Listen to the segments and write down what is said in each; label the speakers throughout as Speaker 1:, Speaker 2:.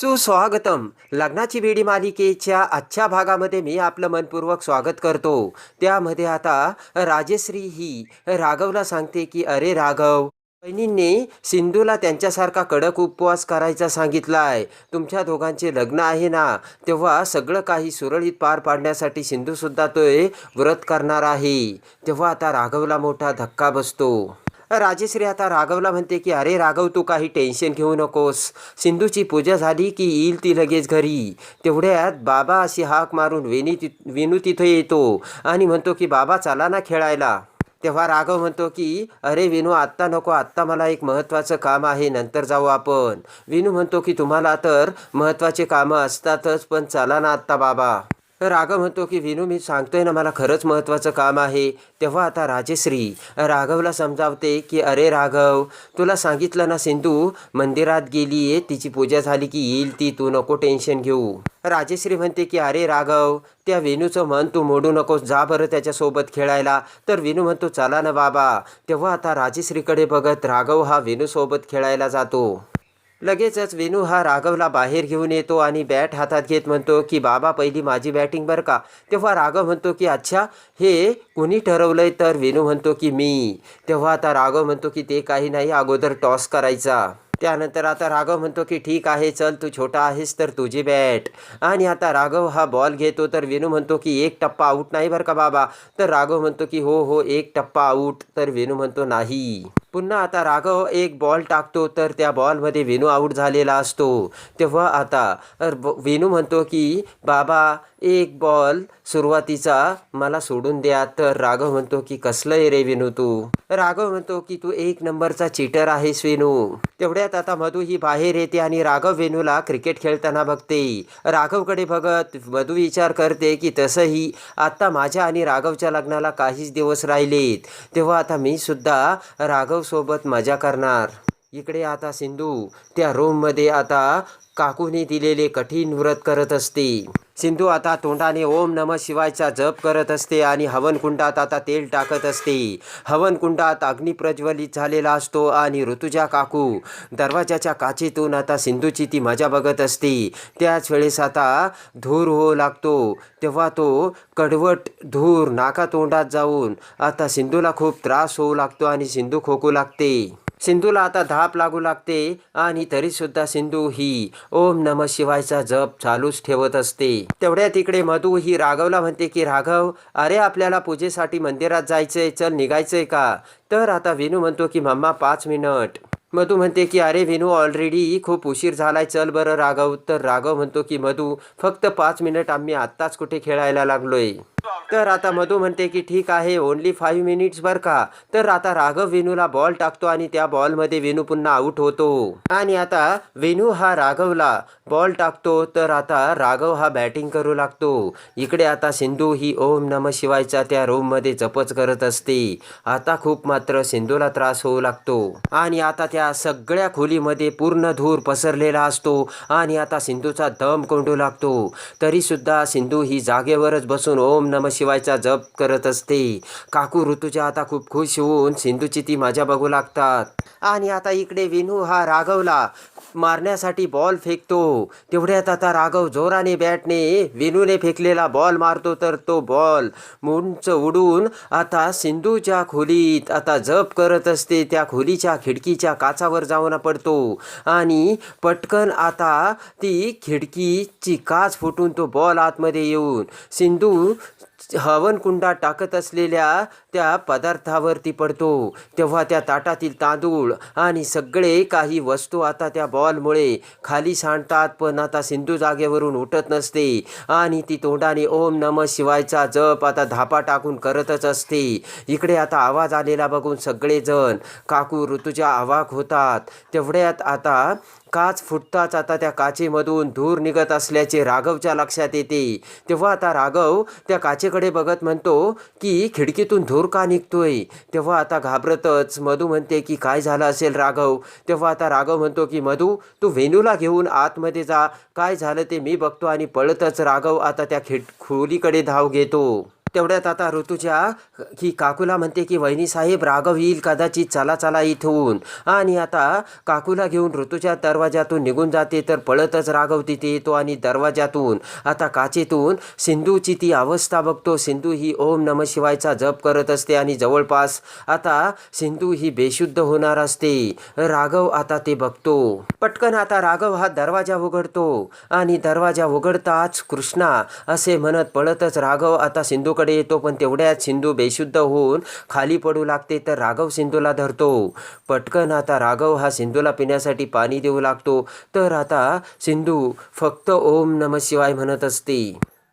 Speaker 1: सुस्वागतम. लग्नाची वेडी मालिकेच्या आजच्या भागामध्ये मी आपलं मनपूर्वक स्वागत करतो. त्यामध्ये आता राजेश्री ही राघवला सांगते की अरे राघव बहिणींनी सिंधूला त्यांच्यासारखा कडक उपवास करायचा सांगितला आहे तुमच्या दोघांचे लग्न आहे ना? तेव्हा सगळं काही सुरळीत पार पाडण्यासाठी सिंधूसुद्धा तो व्रत करणार आहे. तेव्हा आता राघवला मोठा धक्का बसतो. राजेश्री आता राघवला म्हणते की अरे राघव तू काही टेन्शन घेऊ नकोस. सिंधूची पूजा झाली की येईल ती लगेच घरी. तेवढ्यात बाबा अशी हाक मारून वेणी ति विनू तिथं येतो आणि म्हणतो की बाबा चला ना खेळायला. तेव्हा राघव म्हणतो की अरे विनू आत्ता नको. आत्ता मला एक महत्त्वाचं काम आहे. नंतर जाऊ आपण. विनू म्हणतो की तुम्हाला तर महत्त्वाचे कामं असतातच पण चला ना आत्ता बाबा. राघव म्हणतो की विनू मी सांगतोय ना मला खरंच महत्त्वाचं काम आहे. तेव्हा आता राजेश्री राघवला समजावते की अरे राघव तुला सांगितलं ना सिंधू मंदिरात गेली आहे तिची पूजा झाली की येईल ती तू नको टेन्शन घेऊ. राजेश्री म्हणते की अरे राघव त्या विनूचं मन तू मोडू नकोस जा बरं त्याच्यासोबत खेळायला. तर विनू म्हणतो चला ना बाबा. तेव्हा आता राजेश्रीकडे बघत राघव हा विनूसोबत खेळायला जातो. लगेचच वेणू हा राघवला बाहेर घेऊन येतो आणि बॅट हातात घेत म्हणतो की बाबा पहिली माझी बॅटिंग बरं का? तेव्हा राघव म्हणतो की अच्छा हे कुणी ठरवलंय? तर वेणू म्हणतो की मी. तेव्हा आता राघव म्हणतो की ते काही नाही अगोदर टॉस करायचा. त्यानंतर आता राघव म्हणतो की ठीक आहे चल तू छोटा आहेस तर तुझी बॅट. आणि आता राघव हा बॉल घेतो तर वेणू म्हणतो की एक टप्पा आऊट नाही बरं का बाबा? तर राघव म्हणतो की हो हो एक टप्पा आऊट. तर वेणू म्हणतो नाही. पुन्हा आता राघव एक बॉल टाकतो तर त्या बॉलमध्ये विनू आऊट झालेला असतो. तेव्हा आता अर विनू म्हणतो की बाबा एक बॉल सुरुवातीचा मला सोडून द्या. तर राघव म्हणतो की कसलं आहे रे विनू तू? राघव म्हणतो की तू एक नंबरचा चीटर आहेस विनू. तेवढ्यात आता मधू ही बाहेर येते आणि राघव वेणूला क्रिकेट खेळताना बघते. राघवकडे बघत मधू विचार करते की तसंही आत्ता माझ्या आणि राघवच्या लग्नाला काहीच दिवस राहिलेत. तेव्हा आता मी सुद्धा राघव सोबत मजा करणार. इकडे आता सिंधू त्या रूममध्ये आता काकूने दिलेले कठीण व्रत करत असते. सिंधू आता तोंडाने ओम नम शिवायचा जप करत असते आणि हवनकुंडात आता तेल टाकत असते. हवनकुंडात अग्नी प्रज्वलित झालेला असतो आणि ऋतुजा काकू दरवाजाच्या काचेतून आता सिंधूची ती मजा बघत असते. त्याच वेळेस आता धूर होऊ लागतो. तेव्हा तो कडवट धूर नाका तोंडात जाऊन आता सिंधूला खूप त्रास होऊ लागतो आणि सिंधू खोकू लागते. सिंधूला आता धाप लागू लागते आणि तरीसुद्धा सिंधू ही ओम नम शिवायचा जप चालूच ठेवत असते. तेवढ्या तिकडे मधू ही राघवला म्हणते की राघव अरे आपल्याला पूजेसाठी मंदिरात जायचंय चल निघायचंय का? तर आता विनू म्हणतो की मम्मा पाच मिनिट. मधू म्हणते की अरे विनू ऑलरेडी खूप उशीर झालाय चल बरं राघव. तर राघव म्हणतो की मधू फक्त पाच मिनिट आम्ही आत्ताच कुठे खेळायला लागलोय. तर आता मधू म्हणते की ठीक आहे ओनली फाईव्ह मिनिट्स बर का. तर आता राघव वेणूला बॉल टाकतो आणि त्या बॉलमध्ये वेणू पुन्हा आऊट होतो. आणि आता वेणू हा राघवला बॉल टाकतो. तर आता राघव हा बॅटिंग करू लागतो. इकडे आता सिंधू ही ओम नम शिवायचा त्या रूममध्ये जपच करत असते. आता खूप मात्र सिंधूला त्रास होऊ लागतो. आणि आता त्या सगळ्या खोलीमध्ये पूर्ण धूर पसरलेला असतो. आणि आता सिंधूचा दम कोंडू लागतो. तरी सुद्धा सिंधू ही जागेवरच बसून ओम नम शिवायचा जप करत असते. काकू ऋतूच्या आता खूप खुश होऊन सिंधूची ती माझ्या बघू लागतात. आणि आता इकडे विनू हा रागवला. मारण्यासाठी बॉल फेकतो. तेवढ्यात आता राघव जोराने बॅटने विनूने फेकलेला बॉल मारतो तर तो बॉल उंच उडून आता सिंधूच्या खोलीत आता जप करत असते त्या खोलीच्या खिडकीच्या काचावर जाऊन पडतो. आणि पटकन आता ती खिडकीची काच फुटून तो बॉल आतमध्ये येऊन सिंधू हवनकुंडात टाकत असलेल्या त्या पदार्थावरती पडतो. तेव्हा त्या ताटातील तांदूळ आणि सगळे काही वस्तू आता त्या बॉलमुळे खाली सांडतात पण आता सिंधू जागेवरून उठत नसते आणि ती तोंडाने ओम नम शिवायचा जप आता धापा टाकून करतच असते. इकडे आता आवाज आलेला बघून सगळेजण काकू ऋतूच्या आवाक होतात. तेवढ्यात आता काच फुटताच आता त्या काचेमधून धूर निघत असल्याचे राघवच्या लक्षात येते. तेव्हा आता राघव त्या काचेकडे बघत म्हणतो की खिडकीतून धूर का निघतोय? तेव्हा आता घाबरतच. मधू म्हणते की काय झालं असेल राघव? तेव्हा आता राघव म्हणतो की मधू तू वेणूला घेऊन आतमध्ये जा. काय झालं ते मी बघतो आणि पळतच राघव आता त्या खिड खोलीकडे धाव घेतो. तेवढ्यात आता ऋतूच्या ही काकूला म्हणते की वहिनी साहेब राघव येईल कदाचित चला चला इथून. आणि आता काकूला घेऊन ऋतूच्या दरवाजातून निघून जाते तर पळतच राघव तिथे येतो आणि दरवाजातून आता काचेतून सिंधूची ती अवस्था बघतो. सिंधू ही ओम नम शिवायचा जप करत असते आणि जवळपास आता सिंधू ही बेशुद्ध होणार असते. राघव आता ते बघतो. पटकन आता राघव हा दरवाजा उघडतो आणि दरवाजा उघडताच कृष्णा असे म्हणत पळतच राघव आता सिंधू सिंधूकडे येतो पण तेवढ्यात सिंधू बेशुद्ध होऊन खाली पडू लागते तर राघव सिंधूला धरतो. पटकन आता राघव हा सिंधूला पिण्यासाठी पाणी देऊ लागतो. तर आता सिंधू फक्त ओम नम शिवाय म्हणत असते.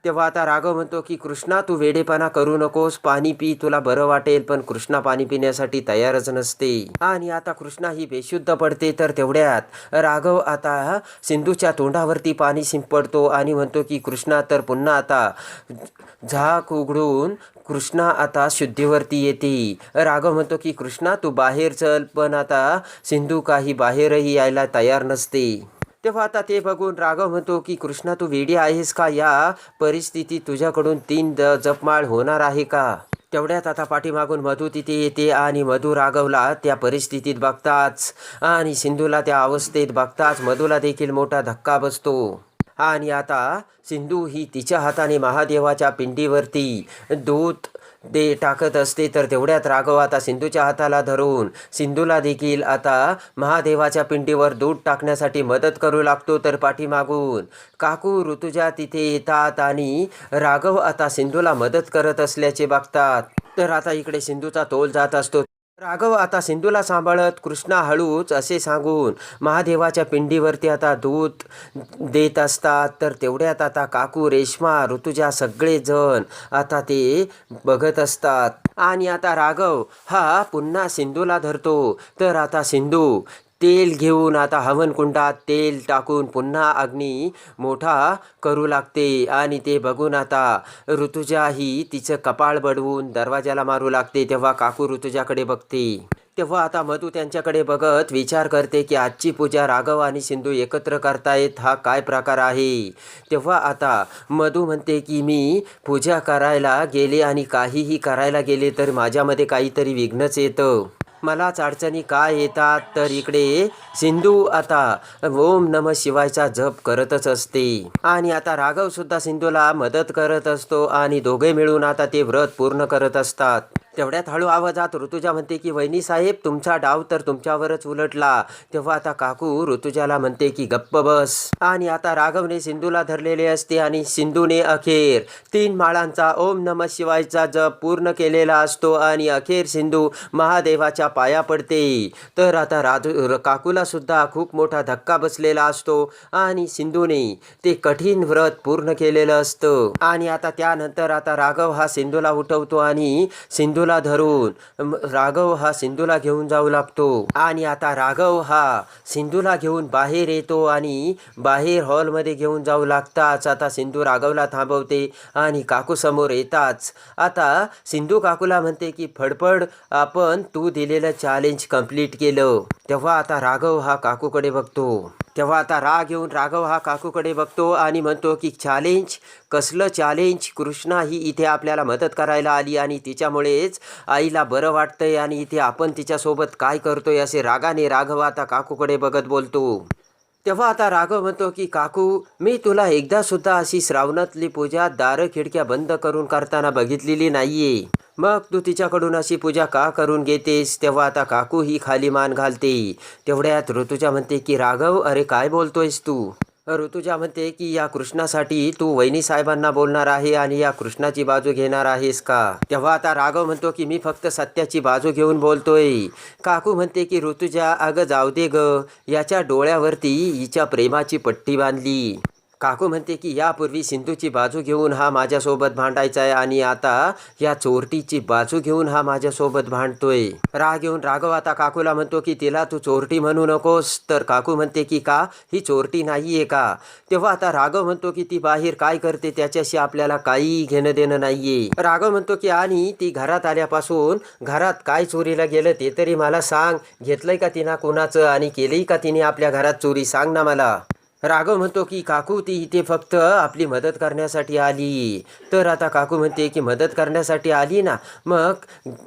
Speaker 1: तेव्हा आता राघव म्हणतो की कृष्णा तू वेडेपणा करू नकोस. पाणी पी तुला बरं वाटेल पण कृष्णा पाणी पिण्यासाठी तयारच नसते. आणि आता कृष्णा ही बेशुद्ध पडते तर तेवढ्यात राघव आता सिंधूच्या तोंडावरती पाणी शिंपडतो आणि म्हणतो की कृष्णा तर पुन्हा आता झाक उघडून कृष्णा आता शुद्धीवरती येते. राघव म्हणतो की कृष्णा तू बाहेर चल पण आता सिंधू काही बाहेरही यायला तयार नसते. तेव्हा आता ते बघून राघव म्हणतो की कृष्णा तू वेडी आहेस का? या परिस्थितीत तुझ्याकडून तीन द जपमाळ होणार आहे का? तेवढ्यात आता पाठीमागून मधू तिथे येते आणि मधू राघवला त्या परिस्थितीत बघताच आणि सिंधूला त्या अवस्थेत बघताच मधूला देखील मोठा धक्का बसतो. आणि आता सिंधू ही तिच्या हाताने महादेवाच्या पिंडीवरती दूध दे टाकत असते तर तेवढ्यात राघव आता सिंधूच्या हाताला धरून सिंधूला देखील आता महादेवाच्या पिंडीवर दूध टाकण्यासाठी मदत करू लागतो तर पाठीमागून काकू ऋतुजा तिथे येतात आणि राघव आता सिंधूला मदत करत असल्याचे बघतात. तर आता इकडे सिंधूचा तोल जात असतो. राघव आता सिंधूला सांभाळत कृष्णा हळूच असे सांगून महादेवाच्या पिंडीवरती आता दूध देत असतात. तर तेवढ्यात आता काकू रेश्मा ऋतुजा सगळेजण आता ते बघत असतात. आणि आता राघव हा पुन्हा सिंधूला धरतो. तर आता सिंधू तेल घेऊन आता हवनकुंडात तेल टाकून पुन्हा अग्नी मोठा करू लागते. आणि ते बघून आता ऋतुजा ही तिचं कपाळ बडवून दरवाजाला मारू लागते. तेव्हा काकू ऋतुजाकडे बघते. तेव्हा आता मधू त्यांच्याकडे बघत विचार करते की आजची पूजा राघव आणि सिंधू एकत्र करतायत हा काय प्रकार आहे? तेव्हा आता मधू म्हणते की मी पूजा करायला गेले आणि काहीही करायला गेले तर माझ्यामध्ये काहीतरी विघ्नच येतं. मलाच अडचणी काय येतात तर इकडे सिंधू आता ओम नम शिवायचा जप करतच असते. आणि आता राघव सुद्धा सिंधूला मदत करत असतो आणि दोघे मिळून आता ते व्रत पूर्ण करत असतात. तेवढ्यात हळू आवाजात ऋतुजा म्हणते की वहिनी साहेब तुमचा डाव तर तुमच्यावरच उलटला. तेव्हा आता काकू ऋतुजाला म्हणते की गप्प बस. आणि आता राघवने सिंधूला धरलेले असते आणि सिंधूने अखेर तीन माळांचा ओम नम शिवायचा जप पूर्ण केलेला असतो आणि अखेर सिंधू महादेवाच्या पाया पडते. तर आता राधू काकूला सुद्धा खूप मोठा धक्का बसलेला असतो आणि सिंधूने ते कठीण व्रत पूर्ण केलेलं असतं. आणि आता त्यानंतर आता राघव हा सिंधूला उठवतो आणि सिंधू सिंधूला धरून राघव हा सिंधूला घेऊन जाऊ लागतो. आणि आता राघव हा सिंधूला घेऊन बाहेर येतो आणि बाहेर हॉलमध्ये घेऊन जाऊ लागताच. आता सिंधू राघवला थांबवते आणि काकू समोर येताच. आता सिंधू काकूला म्हणते की फडफड आपण तू दिलेलं चॅलेंज कंप्लीट केलं. तेव्हा आता राघव हा काकूकडे बघतो. तेव्हा आता राग येऊन राघव हा काकूकडे बघतो आणि म्हणतो की चॅलेंज? कसलं चॅलेंज? कृष्णा ही इथे आपल्याला मदत करायला आली आणि तिच्यामुळेच आईला बरं वाटतंय आणि इथे आपण तिच्यासोबत काय करतोय असे रागाने राघव आता काकूकडे बघत बोलतो. तेव्हा आता राघव म्हणतो की काकू मी तुला एकदा सुद्धा अशी श्रावणातली पूजा दारं खिडक्या बंद करून करताना बघितलेली नाहीये. मग तू तिच्याकडून अशी पूजा का करून घेतेस? तेव्हा आता काकू ही खाली मान घालते. तेवढ्यात ऋतुजा म्हणते की राघव अरे काय बोलतोयस तू? ऋतुजा म्हणते की या कृष्णासाठी तू वहिनी साहेबांना बोलणार आहे आणि या कृष्णाची बाजू घेणार आहेस का? तेव्हा आता राघव म्हणतो की मी फक्त सत्याची बाजू घेऊन बोलतोय. काकू म्हणते की ऋतुजा अगं जाऊ दे ग. याच्या डोळ्यावरती हिच्या प्रेमाची पट्टी बांधली. काकू म्हणते की यापूर्वी सिंधूची बाजू घेऊन हा माझ्यासोबत भांडायचा आहे आणि आता या चोरटीची बाजू घेऊन हा माझ्यासोबत भांडतोय. राग येऊन राघव आता काकूला म्हणतो की तिला तू चोरटी म्हणू नकोस. तर काकू म्हणते की का? ही चोरटी नाहीये का? तेव्हा आता राघव म्हणतो की ती बाहेर काय करते त्याच्याशी आपल्याला काही घेणं देणं नाहीये. राघव म्हणतो की आणि ती घरात आल्यापासून घरात काय चोरीला गेलं ते तरी मला सांग. घेतलंय का तिनं कोणाचं आणि केलंय का तिने आपल्या घरात चोरी? सांग ना मला. राघव म्हणतो की काकू ती इथे फक्त आपली मदत करण्यासाठी आली. तर आता काकू म्हणते की मदत करण्यासाठी आली ना? मग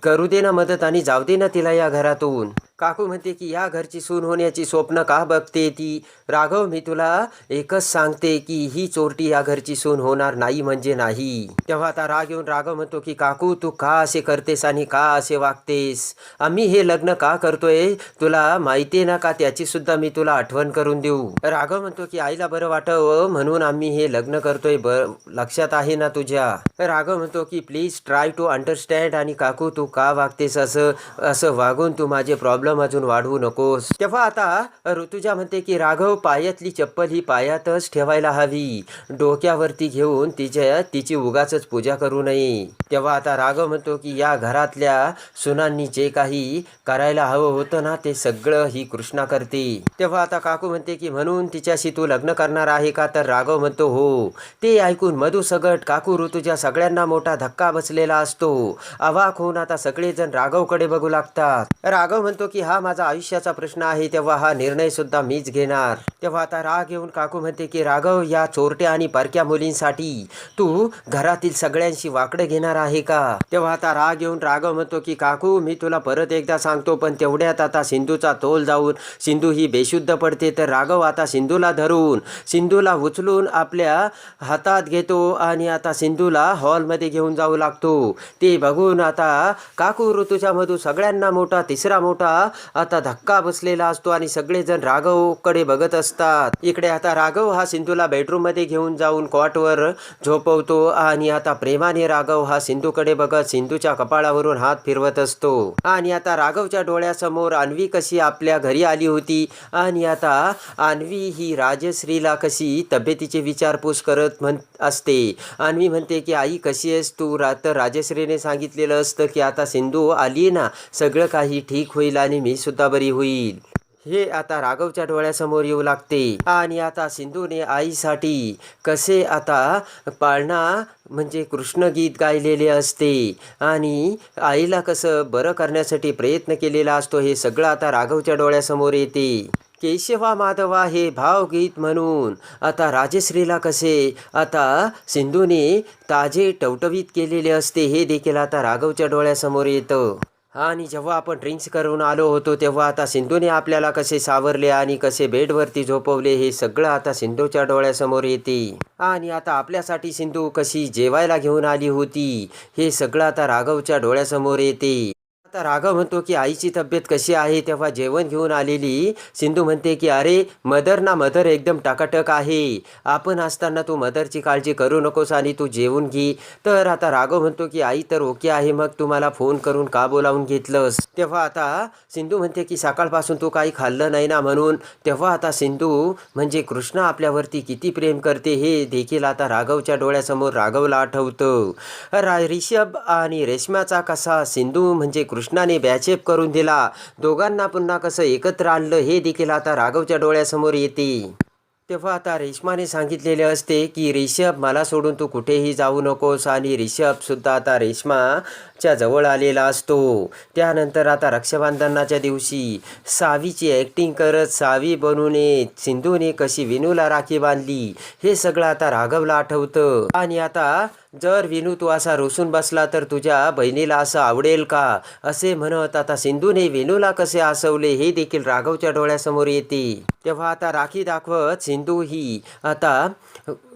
Speaker 1: करू दे ना मदत आणि जाऊ दे ना तिला या घरातून. काकू म्हणते की या घरची सून होण्याची स्वप्न का बघते ती? राघव मी तुला एकच सांगते की ही चोरटी या घरची सून होणार नाही म्हणजे नाही. तेव्हा आता राग येऊन राघव म्हणतो की काकू तू का असे करतेस आणि का असे वागतेस? आम्ही हे लग्न का करतोय? तुला माहिती ना का? त्याची सुद्धा मी तुला आठवण करून देऊ. राघव म्हणतो की आईला बरं वाटव म्हणून आम्ही हे लग्न करतोय ब लक्षात आहे ना तुझ्या? राघव म्हणतो की प्लीज ट्राय टू अंडरस्टँड आणि काकू तू का वागतेस असं असं वागून तू माझे प्रॉब्लेम प्रॉब्लेम अजून वाढवू नकोस. तेव्हा आता ऋतुजा म्हणते की राघव पायातली चप्पल ही पायातच ठेवायला हवी. डोक्यावरती घेऊन तिच्या तिची उगाच पूजा करू नये. तेव्हा आता राघव म्हणतो की या घरातल्या सुनांनी जे काही करायला हवं होतं ना ते सगळं ही कृष्णा करते. तेव्हा आता काकू म्हणते की म्हणून तिच्याशी तू लग्न करणार आहे का? तर राघव म्हणतो हो. ते ऐकून मधुसगट काकू ऋतुजा सगळ्यांना मोठा धक्का बसलेला असतो. अवाक होऊन आता सगळेजण राघवकडे बघू लागतात. राघव म्हणतो की हा माझा आयुष्याचा प्रश्न आहे तेव्हा हा निर्णय सुद्धा मीच घेणार. तेव्हा आता राग येऊन काकू म्हणते की राघव या चोरट्या आणि परक्या मुलींसाठी तू घरातील सगळ्यांशी वाकडं घेणार आहे का? तेव्हा आता राग येऊन राघव म्हणतो की काकू मी तुला परत एकदा सांगतो पण तेवढ्यात आता सिंधूचा तोल जाऊन सिंधू ही बेशुद्ध पडते. तर राघव आता सिंधूला धरून सिंधूला उचलून आपल्या हातात घेतो आणि आता सिंधूला हॉलमध्ये घेऊन जाऊ लागतो. ते बघून आता काकू ऋतूच्या मधू सगळ्यांना मोठा तिसरा मोठा आता धक्का बसलेला असतो आणि सगळेजण राघवकडे बघत असतात. इकडे आता राघव हा सिंधूला बेडरूममध्ये घेऊन जाऊन कॉटवर झोपवतो आणि आता प्रेमाने राघव हा सिंधूकडे बघत सिंधूच्या कपाळावरून हात फिरवत असतो. आणि आता राघवच्या डोळ्यासमोर अन्वी कशी आपल्या घरी आली होती? आणि आता अन्वी ही राजश्रीला कशी तब्येतीचे विचारपूस करत म्हण असते. अन्वी म्हणते की आई कशी आहेस तू? रा तर राजश्रीने सांगितलेलं असतं की आता सिंधू आली ना सगळं काही ठीक होईल आणि मी सुद्धा बरी होईल. हे आता राघवच्या डोळ्यासमोर येऊ लागते. आणि आता सिंधूने आईसाठी कसे आता पाळणा म्हणजे कृष्ण गीत गायलेले असते. आणि आईला कसं बरं करण्यासाठी प्रयत्न केलेला असतो हे सगळं आता राघवच्या डोळ्यासमोर येते. केशवा माधवा हे भावगीत म्हणून आता राजश्रीला कसे आता सिंधूने ताजे टवटवीत केलेले असते हे देखील आता राघवच्या डोळ्यासमोर येतं. आणि जेव्हा आपण ड्रिंक्स करून आलो होतो तेव्हा आता सिंधूने आपल्याला कसे सावरले आणि कसे बेडवरती झोपवले हे सगळं आता सिंधूच्या डोळ्यासमोर येते. आणि आता आपल्यासाठी सिंधू कशी जेवायला घेऊन आली होती हे सगळं आता राघवच्या डोळ्यासमोर येते. आता राघव म्हणतो की आईची तब्येत कशी आहे? तेव्हा जेवण घेऊन आलेली सिंधू म्हणते की अरे मदर ना मदर एकदम टाकाटक आहे. आपण असताना तू मदरची काळजी करू नकोस आणि तू जेवून घे. तर आता राघव म्हणतो की आई तर ओके आहे मग तू मला फोन करून का बोलावून घेतलंस? तेव्हा आता सिंधू म्हणते की सकाळपासून तू काही खाल्लं नाही ना म्हणून. तेव्हा आता सिंधू म्हणजे कृष्ण आपल्यावरती किती प्रेम करते हे देखील आता राघवच्या डोळ्यासमोर राघवला आठवतं. रा ऋषभ आणि रेशमाचा कसा सिंधू म्हणजे कृष्णाने बॅचेप करून दिला. दोघांना पुन्हा कसं एकत्र आणलं हे देखील आता राघवच्या डोळ्यासमोर येते. तेव्हा आता रेशमाने सांगितलेले असते की रिषभ मला सोडून तू कुठेही जाऊ नकोस आणि रिषभसुद्धा आता रेश्मा च्या जवळ आलेला असतो. त्यानंतर आता रक्षाबंधनाच्या दिवशी सावीची ॲक्टिंग करत सावी बनून येत सिंधूने कशी विनूला राखी बांधली हे सगळं आता राघवला आठवतं. आणि आता जर विनू तू असा रुसून बसला तर तुझ्या बहिणीला असं आवडेल का? असे म्हणत आता सिंधूने विनूला कसे आसवले हे देखील राघवच्या डोळ्यासमोर येते. तेव्हा आता राखी दाखवत सिंधू ही आता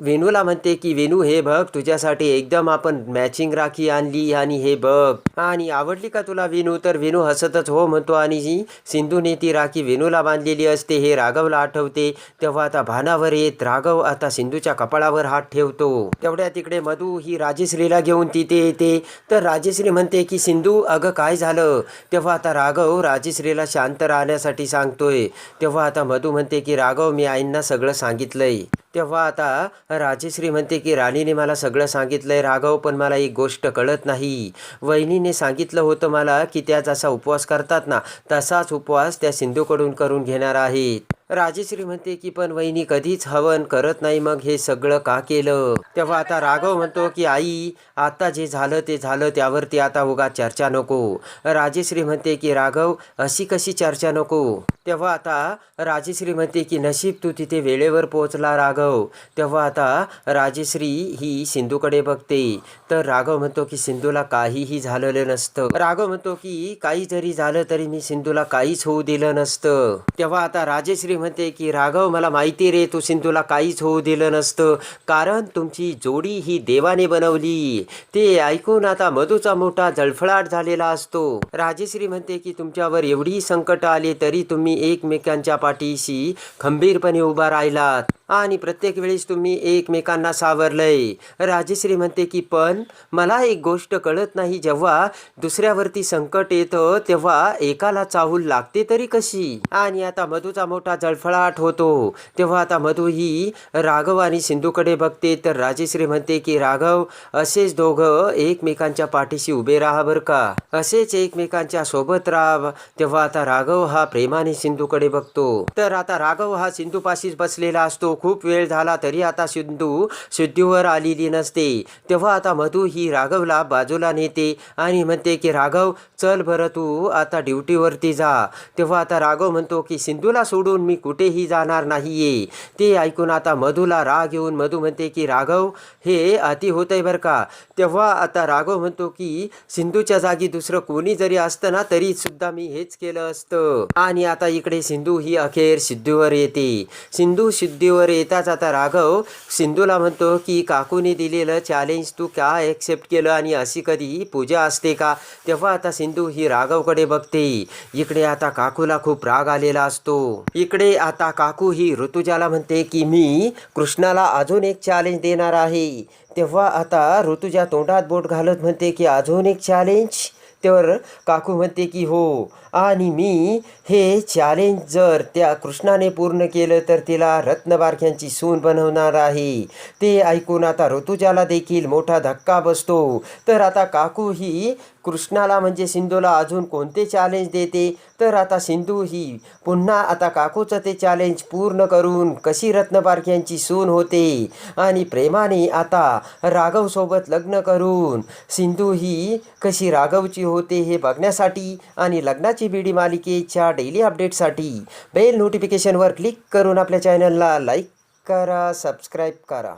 Speaker 1: विनूला म्हणते की वेणू हे बघ तुझ्यासाठी एकदम आपण मॅचिंग राखी आणली आणि हे बघ आणि आवडली का तुला विनू? तर विनू हसतच हो म्हणतो आणि जी सिंधूने ती राखी विनूला बांधलेली असते हे राघवला आठवते. तेव्हा आता भानावर येत राघव आता सिंधूच्या कपाळावर हात ठेवतो. तेवढ्या तिकडे मधू ही राजेश्रीला घेऊन तिथे येते. तर राजेश्री म्हणते की सिंधू अगं काय झालं? तेव्हा आता राघव राजेश्रीला शांत राहण्यासाठी सांगतोय. तेव्हा आता मधू म्हणते की राघव मी आईंना सगळं सांगितलंय. तेव्हा आता राजेश्री म्हणते की राणीने मला सगळं सांगितलंय राघव पण मला एक गोष्ट कळत नाही. वहिनीने सांगितलं होतं मला की त्या जसा उपवास करतात ना तसाच उपवास त्या सिंधूकडून करून घेणार आहेत. राजेश्री म्हणते की पण वहिनी कधीच हवन करत नाही. मग हे सगळं का केलं? तेव्हा आता राघव म्हणतो की आई आता जे झालं ते झालं. त्यावरती आता उगा चर्चा नको. राजेश्री म्हणते की राघव अशी कशी चर्चा नको? तेव्हा आता राजेश्री म्हणते की नशीब तू तिथे वेळेवर पोहोचला राघव. तेव्हा आता राजेश्री ही सिंधूकडे बघते. तर राघव म्हणतो की सिंधूला काहीही झालेलं नसतं. राघव म्हणतो की काही जरी झालं तरी मी सिंधूला काहीच होऊ दिलं नसतं. तेव्हा आता राजेश्री म्हणते की राघव मला माहिती रे तू सिंधूला काहीच होऊ दिलं नसतं. कारण तुमची जोडी ही देवाने बनवली. ते ऐकून आता मधूचा मोठा जळफळाट झालेला असतो. राजेश्री म्हणते की तुमच्यावर एवढी संकट आले तरी तुम्ही एकमेकांच्या पाठीशी खंबीरपणे उभा राहिलात. आणि प्रत्येक वेळेस तुम्ही एकमेकांना सावरलंय. राजेश्री म्हणते की पण मला एक गोष्ट कळत नाही. जेव्हा दुसऱ्यावरती संकट येतं तेव्हा एकाला चाहूल लागते तरी कशी? आणि आता मधूचा मोठा जळफळाट होतो. तेव्हा आता मधू ही राघव आणि सिंधूकडे बघते. तर राजेश्री म्हणते की राघव असेच दोघं एकमेकांच्या पाठीशी उभे राहा बरं का. असेच एकमेकांच्या सोबत राहा. तेव्हा आता राघव हा प्रेमाने सिंधूकडे बघतो. तर आता राघव हा सिंधूपाशीच बसलेला असतो. खूप वेळ झाला तरी आता सिंधू शुद्धीवर आलेली नसते. तेव्हा आता मधू ही राघवला बाजूला नेते आणि म्हणते की राघव चल बरं तू आता ड्युटीवरती जा. तेव्हा आता राघव म्हणतो की सिंधूला सोडून मी कुठेही जाणार नाहीये. ते ऐकून आता मधूला राग येऊन मधू म्हणते की राघव हे अति होतंय बरं का. तेव्हा आता राघव म्हणतो की सिंधूच्या जागी दुसरं कोणी जरी असतं ना तरी सुद्धा मी हेच केलं असतं. आणि आता इकडे सिंधू ही अखेर सिद्धीवर येते. सिंधू सिद्धीवर येताच आता राघव सिंधूला म्हणतो की काकूने दिलेलं चॅलेंज तू का ॲक्सेप्ट केलं आणि अशी कधी पूजा असते का? तेव्हा आता सिंधू ही राघवकडे बघते. इकडे आता काकूला खूप राग आलेला असतो. इकडे आता काकू ही ऋतुजाला म्हणते की मी कृष्णाला अजून एक चॅलेंज देणार आहे. तेव्हा आता ऋतुजा तोंडात बोट घालत म्हणते की अजून एक चॅलेंज तर काकू म्हणते की हो. आणि मी हे चॅलेंज जर त्या कृष्णाने पूर्ण केलं तर तिला रत्नबारख्यांची सून बनवणार आहे. ते ऐकून आता ऋतुजाला देखील मोठा धक्का बसतो. तर आता काकू ही कृष्णाला म्हणजे सिंधूला अजून कोणते चॅलेंज देते? तर आता सिंधू ही पुन्हा आता काकूचं ते चॅलेंज पूर्ण करून कशी रत्नबारख्यांची सून होते? आणि प्रेमाने आता राघवसोबत लग्न करून सिंधू ही कशी राघवची होते हे बघण्यासाठी आणि लग्नाची बीडी मालिकेच्या डेली अपडेटसाठी बेल नोटिफिकेशनवर क्लिक करून आपल्या चॅनलला लाईक करा सबस्क्राईब करा.